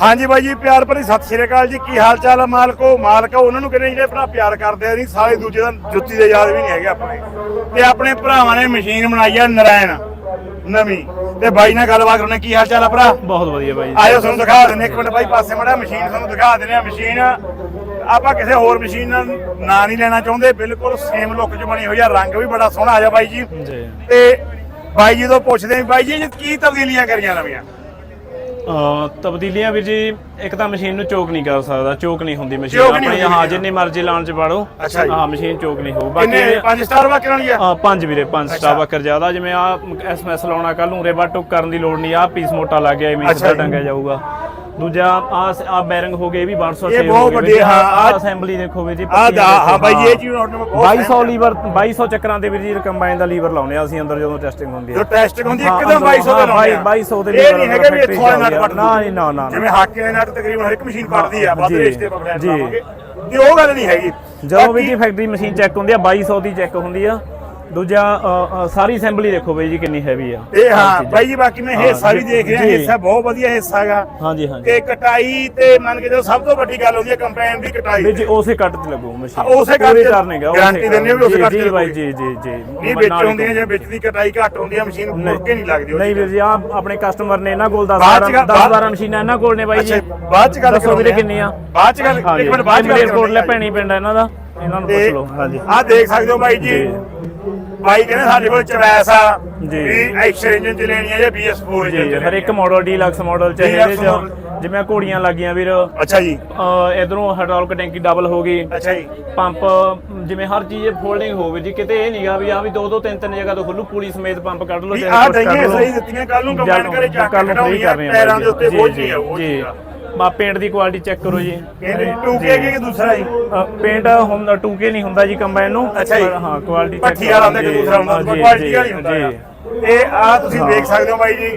ਹਾਂਜੀ ਬਾਈ ਜੀ ਪਿਆਰ ਭਰੀ ਸਤਿ ਸ਼੍ਰੀ ਅਕਾਲ ਜੀ। ਕੀ ਹਾਲ ਚਾਲ ਆ ਮਾਲਕੋ? ਮਾਲਕ ਉਹਨਾਂ ਨੂੰ ਕਹਿੰਦੇ ਜਿਹੜੇ ਭਰਾ ਪਿਆਰ ਕਰਦੇ ਆ ਨਹੀਂ ਸਾਰੇ ਦੂਜੇ ਦਾ ਜੁੱਤੀ ਦੇ ਯਾਦ ਵੀ ਨਹੀਂ ਹੈਗੇ ਆਪਣੇ। ਤੇ ਆਪਣੇ ਭਰਾਵਾਂ ਨੇ ਮਸ਼ੀਨ ਬਣਾਈ ਆ ਨਰਾਇਣ ਨਵੀਂ। ਤੇ ਬਾਈ ਨਾਲ ਗੱਲਬਾਤ ਕਰਨਾ ਕੀ ਹਾਲ ਚਾਲ ਆ ਭਰਾ? ਬਹੁਤ ਵਧੀਆ ਬਾਈ ਆਜੋ ਤੁਹਾਨੂੰ ਦਿਖਾ ਦਿੰਦੇ ਇੱਕ ਮਿੰਟ ਬਾਈ ਪਾਸੇ ਮੜਾ ਮਸ਼ੀਨ ਤੁਹਾਨੂੰ ਦਿਖਾ ਦਿੰਦੇ ਆ। ਮਸ਼ੀਨ ਆਪਾਂ ਕਿਸੇ ਹੋਰ ਮਸ਼ੀਨ ਨਾਲ ਨਾਂ ਨਹੀਂ ਲੈਣਾ ਚਾਹੁੰਦੇ। ਬਿਲਕੁਲ ਸੇਮ ਲੁੱਕ 'ਚ ਬਣੀ ਹੋਈ ਆ। ਰੰਗ ਵੀ ਬੜਾ ਸੋਹਣਾ ਆ ਜਾ ਬਾਈ ਜੀ। ਤੇ ਬਾਈ ਜੀ ਤੋਂ ਪੁੱਛਦੇ ਆ ਬਾਈ ਜੀ ਕੀ ਤਬਦੀਲੀਆਂ ਕਰੀਆਂ ਨਵੀਆਂ? ਤਬਦੀਲੀਆਂ ਵੀਰ ਜੀ ਇੱਕ ਤਾਂ ਮਸ਼ੀਨ ਨੂੰ ਚੋਕ ਨਹੀਂ ਕਰ ਸਕਦਾ ਚੋਕ ਨਹੀਂ ਹੁੰਦੀ ਮਸ਼ੀਨ ਚੋਕ ਨਹੀਂ ਆਪਣੀ ਹਾਂ। ਜਿੰਨੀ ਮਰਜ਼ੀ ਲਾਉਣ ਚ ਪਾੜੋ ਅੱਛਾ ਜੀ। ਹਾਂ ਮਸ਼ੀਨ ਚੋਕ ਨਹੀਂ ਹੋਊ ਬਾਕੀ ਕਿੰਨੇ ਪੰਜ ਸਟਾਰ ਵਾਕਰ ਵਾਲੀ ਆ ਪੰਜ ਵੀਰੇ ਪੰਜ। ਸਟਾਰ ਬੱਕਰ ਜ਼ਿਆਦਾ ਜਿਵੇਂ ਆ ਐਸਐਮਐਸ ਲਾਉਣਾ ਕੱਲ ਨੂੰ ਰੇਬਾ ਟੁਕ ਕਰਨ ਦੀ ਲੋੜ ਨਹੀਂ ਆ ਪੀਸ ਮੋਟਾ ਲੱਗ ਗਿਆ ਐਵੇਂ ਅੱਛਾ ਸਿੱਧਾ ਜੀ। ਟੰਗਿਆ ਜਾਊਗਾ ਦੂਜਾ ਆ ਆ ਬੈਰਿੰਗ ਹੋ ਗਏ ਇਹ ਵੀ 1200 ਇਹ ਬਹੁਤ ਵੱਡੇ, ਹਾਂ, ਆਹ- ਅਸੈਂਬਲੀ ਦੇਖੋ ਵੀਰ ਜੀ ਆ ਦਾ ਹਾਂ ਬਾਈ ਜੀ, ਇਹ ਹਾਂ। ਚੀਜ਼ ਨੋਟ ਨੂੰ 2200 ਲੀਵਰ 2200 ਚੱਕਰਾਂ ਦੇ ਵੀਰ ਜੀ ਕੰਬਾਈਨ ਦਾ ਲੀਵਰ ਲਾਉਨੇ ਆ ਅਸੀਂ ਅੰਦਰ ਜਦੋਂ ਟੈਸਟਿੰਗ ਹੁੰਦੀ ਜੋ ਹੈ ਟੈਸਟ ਹੁੰਦੀ ਹਾਂ, ਇੱਕਦਮ 2200 ਦਾ ਲਾਉਂਦੇ ਆ। 2200 ਦੇ ਇਹ ਲੀਵਰ ਨਹੀਂ ਹੈਗਾ ਵੀ ਇੱਥੋਂ ਵਾਲੇ ਨਟ ਚੱਲਦੀ ਆ। ਪੱਟ ਨਾ, ਨਹੀਂ, ਨਾ, ਨਾ। ਜਿਵੇਂ ਹਾਕੇ ਦੇ ਨਟ ਤਕਰੀਬਨ ਹਰ ਇੱਕ ਮਸ਼ੀਨ ਪੜਦੀ ਆ ਵੱਧ ਜੀ, ਰੇਸ ਤੇ ਪਕੜਿਆ ਜੀ। ਉਹ ਗੱਲ ਨਹੀਂ ਹੈਗੀ ਜਦੋਂ ਵੀ ਜੀ ਬਾਕੀ- ਫੈਕਟਰੀ ਮਸ਼ੀਨ ਚੈੱਕ ਹੁੰਦੀ ਆ 2200 ਦੀ ਚੈੱਕ ਹੁੰਦੀ ਆ ਦੂਜਾ ਅ, ਅ, ਸਾਰੀ ਅਸੈਂਬਲੀ ਦੇਖੋ ਬਈ ਜੀ ਕਿੰਨੀ ਹੈਵੀ ਆ। ਇਹ ਹਾਂ ਬਾਈ ਜੀ ਬਾਕੀ ਮੈਂ ਹਿੱਸਾ ਵੀ ਦੇਖ ਰਿਹਾ ਜੀ। ਹਿੱਸਾ ਬਹੁਤ ਵਧੀਆ ਹਿੱਸਾ ਹੈਗਾ। ਹਾਂਜੀ ਹਾਂਜੀ। ਤੇ ਕਟਾਈ ਤੇ ਮੰਨ ਕੇ ਜਦੋਂ ਸਭ ਤੋਂ ਵੱਡੀ ਗੱਲ ਹੁੰਦੀ ਹੈ ਕੰਪੈਨ ਦੀ ਕਟਾਈ। ਵੀ ਜੀ ਉਸੇ ਕੱਟ ਤੇ ਲੱਗੂ ਮਸ਼ੀਨ। ਹਾਂ, ਉਸੇ ਕੱਟ ਪੂਰੀ ਤੇ ਟਰਨਿੰਗ ਆ guarantee ਦਿੰਦੇ ਹੋ ਵੀ ਉਸੇ ਕੱਟ ਤੇ ਜੀ ਬਾਈ ਲੱਗੂਗੀ। ਜੀ ਜੀ ਜੀ। ਨਹੀਂ ਵਿੱਚ ਹੁੰਦੀਆਂ ਜੇ ਵਿੱਚ ਦੀ ਕਟਾਈ ਘੱਟ ਹੁੰਦੀ ਹੈ ਮਸ਼ੀਨ ਮੁੜ ਕੇ ਨਹੀਂ ਲੱਗਦੀ ਨਹੀਂ ਵੀਰ ਜੀ ਆ ਆਪਣੇ ਕਸਟਮਰ ਨੇ ਇਹਨਾਂ ਕੋਲ 10 ਬਾਅਦ ਚ ਗੱਲ- 10 12 ਮਸ਼ੀਨਾਂ ਇਹਨਾਂ ਕੋਲ ਨੇ ਬਾਈ ਜੀ। ਅੱਛਾ ਬਾਅਦ ਚ ਗੱਲ ਦੱਸੋ ਵੀਰੇ ਕਰਾਉਂਦੇ ਕਿੰਨੀ ਆ ਬਾਅਦ ਚ ਗੱਲ ਇੱਕ ਮਿੰਟ ਬਾਅਦ ਚ ਗੱਲ ਕੋਲ ਲੈ ਕਰਾਉਂਦੇ ਪੈਣੀ ਪਿੰਡ ਇਹਨਾਂ ਦਾ। ਇਹਨਾਂ ਨੂੰ ਪੁੱਛ ਲਓ। ਹਾਂਜੀ। ਆ ਦੇਖ ਸਕਦੇ ਹੋ ਬਾਈ ਜੀ। ਜੀ। ਬਾਈ ਕਹਿੰਦੇ ਸਾਡੇ ਕੋਲ ਚਵੈਸ ਆ ਜੀ। ਵੀ ਐਕਸਰ ਇੰਜਨ ਚ ਲੈਣੀ ਹੈ ਜਾਂ BS4 ਇੰਜਨ ਜੀ ਚ ਹਰ ਇੱਕ ਮਾਡਲ ਡੀਲਕਸ ਮਾਡਲ Deluxe ਇਹਦੇ ਚ ਜਿਵੇਂ ਘੋੜੀਆਂ ਲੱਗੀਆਂ ਵੀਰ। ਅੱਛਾ ਜੀ। ਇਧਰੋਂ ਹਾਈਡ੍ਰੋਲਿਕ ਟੈਂਕੀ ਡਬਲ ਹੋ ਗਈ। ਅੱਛਾ ਜੀ। ਪੰਪ ਜਿਵੇਂ ਹਰ ਚੀਜ਼ ਫੋਲਡਿੰਗ ਹੋਵੇ ਜੀ ਕਿਤੇ ਇਹ ਨਹੀਂਗਾ ਵੀ ਆ ਵੀ ਦੋ ਦੋ ਤਿੰਨ ਤਿੰਨ ਜਗ੍ਹਾ ਤੋਂ ਖੁੱਲੂ ਪੁਲੀ ਸਮੇਤ ਪੰਪ ਕੱਢ ਲਓ ਵੀ ਚਾਹੇ ਆ ਕੁਛ ਕੱਢ ਦਈਆਂ ਲਓ। ਸਹੀ ਦਿੱਤੀਆਂ ਕੱਲ ਨੂੰ ਕੰਬਾਈਨ ਕਰੇ ਚੱਕ ਕੱਲ੍ਹ ਨੂੰ free ਆ ਆ ਪੈਰਾਂ ਦੇ ਉੱਤੇ ਜੀ, ਬੋਝ ਜੀ, ਨਹੀਂ ਆ ਉਹ ਜੀ। ਚੀਜ਼ ਬਾ ਪੇਂਟ ਦੀ ਕੁਆਲਿਟੀ ਚੈੱਕ ਕਰੋ ਜੀ। ਇਹ ਟੂਕੇ ਕੀ ਦੂਸਰਾ ਜੀ? ਪੇਂਟ ਹੁੰਦਾ 2K ਨਹੀਂ ਹੁੰਦਾ ਜੀ ਕੰਬਾਈਨ ਨੂੰ। ਅੱਛਾ ਜੀ। ਹਾਂ ਕੁਆਲਿਟੀ ਚੈੱਕ ਪੱਠੀ ਵਾਲਾ ਕਿ ਦੂਸਰਾ ਹੁੰਦਾ ਕੁਆਲਿਟੀ ਵਾਲੀ ਹੁੰਦਾ ਇਹ ਆ। ਤੁਸੀਂ ਦੇਖ ਸਕਦੇ ਹੋ ਬਾਈ ਜੀ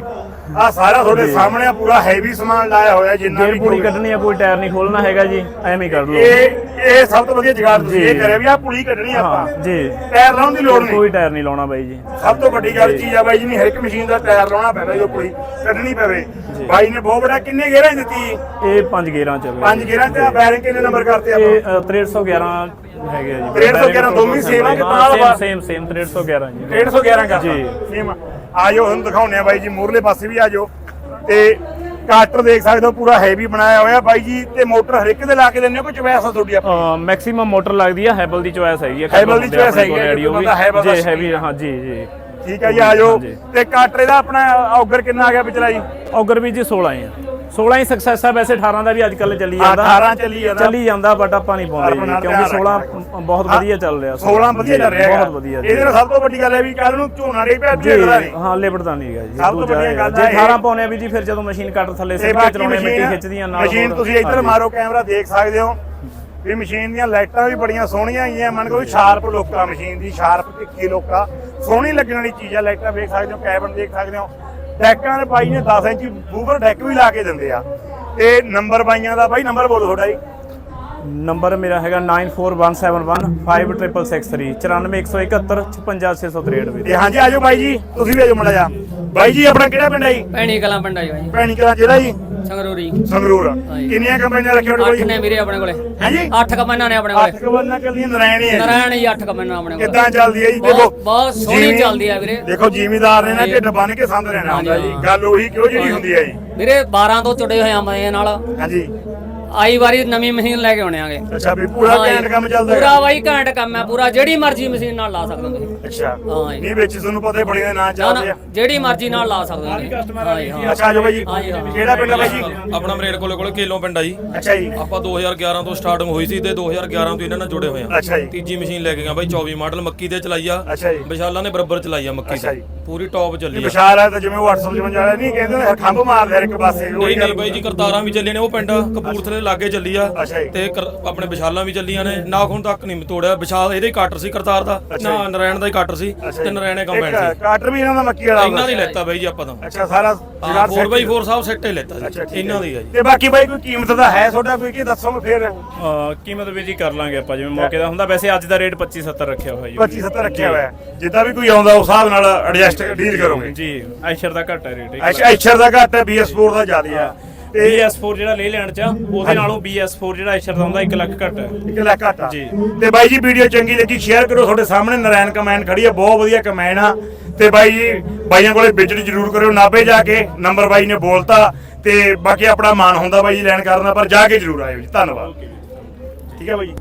ਆ ਸਾਰਾ ਤੁਹਾਡੇ ਸਾਹਮਣੇ ਆ ਪੂਰਾ ਹੈਵੀ ਸਮਾਨ ਲਾਇਆ ਹੋਇਆ ਜਿੰਨਾ ਗੇਅਰ ਵੀ ਪੂਰੀ ਕੋਈ- ਕੱਢਣੀ ਆ ਕੋਈ ਟਾਇਰ ਨਹੀਂ ਖੋਲਣਾ ਹੈਗਾ ਜੀ ਐਵੇਂ ਹੀ ਕਰ ਲਓ। ਇਹ ਇਹ ਸਭ ਤੋਂ ਵਧੀਆ ਜਗਾੜ ਤੁਸੀਂ ਇਹ। ਕਰਿਆ ਵੀ ਆ ਪੁਲੀ ਕੱਢਣੀ ਆਪਾਂ। ਜੀ। ਟਾਇਰ ਲਾਉਣ ਦੀ ਲੋੜ ਨਹੀਂ। ਕੋਈ ਟਾਇਰ ਨਹੀਂ ਲਾਉਣਾ ਬਾਈ ਜੀ। ਸਭ ਤੋਂ ਵੱਡੀ ਗੱਲ ਚੀਜ਼ ਆ ਬਾਈ ਜੀ ਨਹੀਂ ਹਰ ਇੱਕ ਮਸ਼ੀਨ ਦਾ ਟਾਇਰ ਲਾਉਣਾ ਪੈਂਦਾ ਜੋ ਕੋਈ ਕੱਢਣੀ ਪਵੇ। ਬਾਈ ਨੇ ਬਹੁਤ ਬੜਾ ਕਿੰਨੇ ਗੇਰਾਂ ਹੀ ਦਿੱਤੀ? ਇਹ ਪੰਜ ਗੇਅਰਾਂ ਚ ਪੰਜ ਗੇਰਾਂ ਤੇ ਬੈਰਿੰਗ ਕਿੰਨੇ ਨੰਬਰ ਕਰਤੇ ਆਪਾਂ? ਇਹ ਅ, 6311 ਹੈਗੇ ਜੀ। 6311 ਦੋਵੇਂ same ਆ ਕਿ ਨਾਲ? ਸੇਮ ਸੇਮ 6311 ਜੀ। 111 ਕਰਤਾ। ਜੀ। ਸੇਮ ਆਜੋ ਹੁਣ ਦਿਖਾਉਣੇ ਆ ਬਾਈ ਜੀ ਮੂਰਲੇ ਪਾਸੇ ਵੀ ਆਜੋ। ਤੇ ਕਾਟਰ ਦੇਖ ਸਕਦੇ ਹੋ ਪੂਰਾ ਹੈਵੀ ਬਣਾਇਆ ਹੋਇਆ ਬਾਈ ਜੀ ਤੇ ਮੋਟਰ ਹਰ ਇੱਕ ਦੇ ਲਾ ਕੇ ਦਿੰਦੇ ਹੋ ਚਵੈਸ ਆ ਤੁਹਾਡੀ ਆਪਣੀ? ਮੈਕਸਿਮਮ ਮੋਟਰ ਲੱਗਦੀ ਆ ਹੈਬਲ ਦੀ ਚੋਇਸ ਹੈਗੀ ਆ Havells ਦੀ choice ਹੈਗੀ ਆ, ਵੀ। ਦਾ ਜੀ ਹੈਵੀ। ਹਾਂ ਜੀ ਜੀ। ਠੀਕ ਹੈ ਜੀ ਆਜੋ। ਤੇ ਕਾਟਰ ਇਹਦਾ ਆਪਣਾ ਔਗਰ ਕਿੰਨਾ ਆ ਗਿਆ ਪਿਛਲਾ ਜੀ? ਔਗਰ ਵੀ ਜੀ 16 ਹੀ ਆ। 16 ਹੀ ਸਕਸੈਸ ਆ ਵੈਸੇ 18 ਦਾ ਵੀ ਅੱਜ ਕੱਲ ਚੱਲੀ ਜਾਂਦਾ। 18 ਚੱਲੀ ਜਾਂਦਾ। ਚੱਲੀ ਜਾਂਦਾ ਬਟ ਆਪਾਂ ਨਹੀਂ ਪਾਉਂਦੇ ਕਿਉਂਕਿ ਧਿਆਨ 16 ਬਹੁਤ ਵਧੀਆ ਚੱਲ ਰਿਹਾ 16 ਵਧੀਆ ਚੱਲ ਰਿਹਾ। ਬਹੁਤ ਵਧੀਆ ਜੀ। ਇਹਦੇ ਨਾਲ ਸਭ ਤੋਂ ਵੱਡੀ ਗੱਲ ਹੈ ਵੀ ਕੱਲ ਨੂੰ ਝੋਨਾ ਨਹੀਂ ਪਿਆ ਜੀ ਝੇੜਦਾ ਨਹੀਂ। ਹਾਂ ਲਿਬੜਦਾ ਨਹੀਂ ਹੈਗਾ ਜੀ। ਸਭ ਤੋਂ ਵੱਡੀ ਗੱਲ ਜੇ ਆ ਇਹ- 18 ਪਾਉਣੇ ਵੀ ਜੀ ਫਿਰ ਜਦੋਂ ਮਸ਼ੀਨ ਕੱਟ ਥੱਲੇ ਤੇ ਸਿੱਧੇ ਬਾਕੀ ਚਲਾਉਣੇ ਮਿੱਟੀ ਖਿੱਚਦੀਆਂ ਨਾਲ ਮਸ਼ੀਨ। ਤੁਸੀਂ ਇੱਧਰ। ਮਾਰੋ ਕੈਮਰਾ ਦੇਖ ਸਕਦੇ ਹੋ ਵੀ ਮਸ਼ੀਨ ਦੀਆਂ ਲਾਈਟਾਂ ਵੀ ਬੜੀਆਂ ਸੋਹਣੀਆਂ ਆਈਆਂ। ਮੰਨ ਕੇ ਵੀ ਸ਼ਾਰਪ ਲੁੱਕ ਮਸ਼ੀਨ ਦੀ ਸ਼ਾਰਪ ਤਿੱਖੀ ਲੁੱਕ। ਸੋਹਣੀ ਲੱਗਣ ਵਾਲੀ ਚੀਜ਼ ਆ ਲਾਈਟਾਂ ਦੇਖ ਸਕਦੇ ਹੋ ਕੈਬਨ ਦੇਖ ਸਕਦੇ ਹੋ। ਡੈਕਾਂ ਦੇ ਬਾਈ ਨੇ 10 ਇੰਚੀ ਬੂਬਰ ਡੈਕ ਵੀ ਲਾ ਕੇ ਦਿੰਦੇ ਆ। ਤੇ ਨੰਬਰ ਬਾਈਆਂ ਦਾ ਬਾਈ ਨੰਬਰ ਬੋਲੋ ਤੁਹਾਡਾ ਜੀ। ਨੰਬਰ ਮੇਰਾ ਹੈਗਾ 9417156663 94171 56663 ਵੀਰੇ। ਤੇ ਹਾਂਜੀ ਆਜੋ ਬਾਈ ਜੀ ਤੁਸੀਂ ਵੀ ਆਜੋ ਮੜਾ ਜਾ ਬਾਈ ਜੀ ਆਪਣਾ ਕਿਹੜਾ ਪਿੰਡ ਹੈ ਜੀ? ਭੈਣੀ ਕਲਾਂ ਪਿੰਡ ਆ ਜੀ ਭੈਣੀ ਕਲਾਂ ਜ਼ਿਲ੍ਹਾ ਜੀ? ਸੰਗਰੂਰੀ। ਸੰਗਰੂਰ। ਕਿੰਨੀਆਂ ਕੰਪਨੀਆਂ ਰੱਖੀਆਂ ਤੁਹਾਡੇ ਅੱਠ ਕੋਲ ਨੇ ਵੀਰੇ ਆਪਣੇ ਕੋਲੇ। ਹਾਂਜੀ? ਅੱਠ ਕਮਾਨਾਂ ਨੇ ਆਪਣੇ ਅੱਠ ਕੋਲੇ ਕਬੰਨਾ ਕੱਲੀਆਂ ਨਰਾਇਣੀ ਹੈ ਜੀ। ਨਾਰਾਇਣ ਜੀ ਅੱਠ ਕਮਾਨਾਂ ਆਪਣੇ ਕੋਲੇ। ਕਿੱਦਾਂ ਚੱਲਦੀ ਹੈ ਜੀ? ਦੇਖੋ ਬਹੁਤ- ਸੋਹਣੀ ਚੱਲਦੀ ਆ ਵੀਰੇ। ਦੇਖੋ ਜ਼ਿਮੀਦਾਰ ਨੇ ਨਾ। ਢਿੱਡ ਬੰਨ ਕੇ ਸੰਦ ਲੈਣਾ ਹੁੰਦਾ ਜੀ। ਗੱਲ ਉਹੀ ਕਿਉਂ ਜਿਹੜੀ ਹੁੰਦੀ ਹੈ ਜੀ? ਵੀਰੇ 12 ਤੋਂ ਚੁੜੇ ਹੋਏ ਆਂਬਾਂ ਨਾਲ। ਹਾਂਜੀ। ਆਈ ਵਾਰੀ ਨਵੀਂ ਮਸ਼ੀਨ ਲੈ ਕੇ ਆਉਣੇ ਆਗੇ। ਅੱਛਾ ਵੀ ਪੂਰਾ ਘੈਂਟ ਕੰਮ ਚੱਲਦਾ ਪੂਰਾ ਹੈ ਬਾਈ ਘੈਂਟ ਕੰਮ ਹੈ ਪੂਰਾ ਜਿਹੜੀ ਮਰਜ਼ੀ ਮਸ਼ੀਨ ਨਾਲ ਲਾ ਸਕਦੇ ਹੋ ਤੁਸੀਂ। ਅੱਛਾ। ਹਾਂ ਜੀ। ਨਹੀਂ ਵਿੱਚ ਤੁਹਾਨੂੰ ਪਤਾ ਹੀ ਬੜੀਆਂ ਨਾਂ ਨਾ ਚੱਲਦੇ ਨਾ ਆ। ਜਿਹੜੀ ਮਰਜ਼ੀ ਨਾਲ ਲਾ ਸਕਦੇ ਹੋ ਤੁਸੀਂ। ਹਾਂ ਜੀ, ਹਾਂ ਅੱਛਾ ਆਜੋ ਬਾਈ ਜੀ। ਹਾਂ। ਕਿਹੜਾ ਪਿੰਡ ਹੈ ਬਾਈ ਜੀ? ਆਪਣਾ ਮਰੇਡ ਕੋਲੇ ਕੋਲੇ ਕੇਲੋਂ ਪਿੰਡ ਆ ਜੀ। ਅੱਛਾ ਜੀ। ਆਪਾਂ 2011 ਤੋਂ ਸਟਾਰਟਿੰਗ ਹੋਈ ਸੀ ਤੇ 2011 ਤੋਂ ਇਹਨਾਂ ਨਾਲ ਜੁੜੇ ਹੋਏ ਆ। ਅੱਛਾ ਜੀ। ਤੀਜੀ ਮਸ਼ੀਨ ਲੈ ਕੇ ਗਿਆ ਬਾਈ 24 ਮਾਡਲ ਮੱਕੀ ਦੇ ਚਲਾਈ ਆ। ਅੱਛਾ ਜੀ। ਵਿਸ਼ਾਲਾਂ ਨੇ ਬਰਾਬਰ ਚਲਾਈ ਆ ਮੱਕੀ ਅੱਛਾ ਜੀ। ਪੂਰੀ ਟੌਪ ਚੱਲੀ ਆ। ਵਿਸ਼ਾਲ ਹੈ ਤਾਂ ਜਿਵੇਂ WhatsApp 'ਚ ਮੰਜਾਲਾ ਨਹੀਂ ਕਹਿੰਦੇ ਨੇ ਖੰਭ ਮਾਰਦੇ ਹਰ ਇੱਕ ਪਾਸੇ। ਉਹੀ ਨਹੀਂ ਗੱਲ ਨਹੀਂ ਬਾਈ ਜੀ ਕਰਤਾਰਾਂ ਵੀ ਚੱਲੀਆਂ ਨੇ ਉਹ ਪਿੰਡ ਕਪੂਰਥਲੇ ਲਾਗੇ ਚੱਲੀ ਆ ਅੱਛਾ ਜੀ। ਤੇ ਕਰ- ਆਪਣੇ ਵਿਸ਼ਾਲਾਂ ਵੀ ਚੱਲੀਆਂ ਨੇ। ਨਾਖੂਨ ਤੱਕ ਨਹੀਂ ਤੋੜਿਆ। ਵਿਸ਼ਾਲ ਇਹਦੇ ਹੀ ਕਾਟਰ ਸੀ ਕਰਤਾਰ ਦਾ। ਨਾ ਨਰਾਇਣ ਦਾ ਹੀ ਕਾਟਰ ਸੀ ਅੱਛਾ ਤੇ ਜੀ। ਨਰਾਇਣੇ ਕੰਬਾਈਨ ਇੱਕ ਸੀ। ਕਾਟਰ ਵੀ ਇਹਨਾਂ ਦਾ ਮੱਕੀ ਵਾਲਾ ਇਹਨਾਂ ਦੀ ਲੈਤਾ ਬਾਈ ਜੀ ਆਪਾਂ ਤਾਂ। ਅੱਛਾ ਸਾਰਾ ਹਾਂ ਜਗਾੜ set 4x4 ਸਾਹਿਬ ਸੈੱਟ ਹੀ ਲੈਤਾ ਜੀ। ਇਹਨਾਂ। ਦੀ ਆ ਜੀ। ਤੇ ਬਾਕੀ ਬਾਈ ਕੋਈ ਕੀਮਤ ਦਾ ਹੈ ਤੁਹਾਡਾ ਕੋਈ ਕੀ ਦੱਸੋਗੇ ਫਿਰ? ਅਹ ਕੀਮਤ ਵੀ ਜੀ ਕਰ ਲਾਂਗੇ ਆਪਾਂ ਜਿਵੇਂ ਮੌਕੇ ਦਾ ਹੁੰਦਾ। ਵੈਸੇ ਅੱਜ ਦਾ ਰੇਟ 25 70 ਰੱਖਿਆ ਹੋਇਆ ਜੀ। 25 70 ਰੱਖਿਆ ਹੋਇਆ ਹੈ। ਜਿੱਦਾਂ ਵੀ ਕੋਈ ਆਉਂਦਾ ਉਸ ਹਿਸਾਬ ਨਾਲ ਐਡਜਸਟ ਡੀਲ ਕਰੋਗੇ। ਜੀ ਐਸ਼ਰ ਦਾ ਘੱਟ ਹੈ ਰੇਟ। ਅੱਛਾ ਐਚਰ ਦਾ ਘੱਟ ਹੈ BS4 ਦਾ ਜ਼ਿਆਦਾ ਆ BS4 ਜਿਹੜਾ ਲੈ ਲੈਣ ਚ ਆ, ਉਹਦੇ ਨਾਲੋਂ BS4 ਜਿਹੜਾ ਐਸ਼ਰ ਦਾ ਹੁੰਦਾ 1 ਲੱਖ ਘੱਟ ਹੈ। ਇੱਕ ਲੱਖ ਘੱਟ ਜੀ। ਤੇ ਬਾਈ ਜੀ ਵੀਡੀਓ ਚੰਗੀ ਲੱਗੀ ਸ਼ੇਅਰ ਕਰੋ ਤੁਹਾਡੇ ਸਾਹਮਣੇ ਨਰਾਇਣ ਕਮੈਨ ਖੜੀ ਆ ਬਹੁਤ ਵਧੀਆ ਕਮੈਨ ਆ। ਤੇ ਬਾਈ ਜੀ ਬਾਈਆਂ ਕੋਲੇ ਵਿਜ਼ਿਟ ਜ਼ਰੂਰ ਕਰਿਓ ਨਾਭੇ ਜਾ ਕੇ ਨੰਬਰ ਬਾਈ ਨੇ ਬੋਲਤਾ ਤੇ ਬਾਕੀ ਆਪਣਾ ਮਾਨ ਹੁੰਦਾ ਬਾਈ ਜੀ ਲੈਣ ਕਰਨ ਦਾ ਪਰ ਜਾ ਕੇ ਜ਼ਰੂਰ ਆਇਓ ਜੀ ਧੰਨਵਾਦ। ਠੀਕ ਹੈ ਬਾਈ ਜੀ।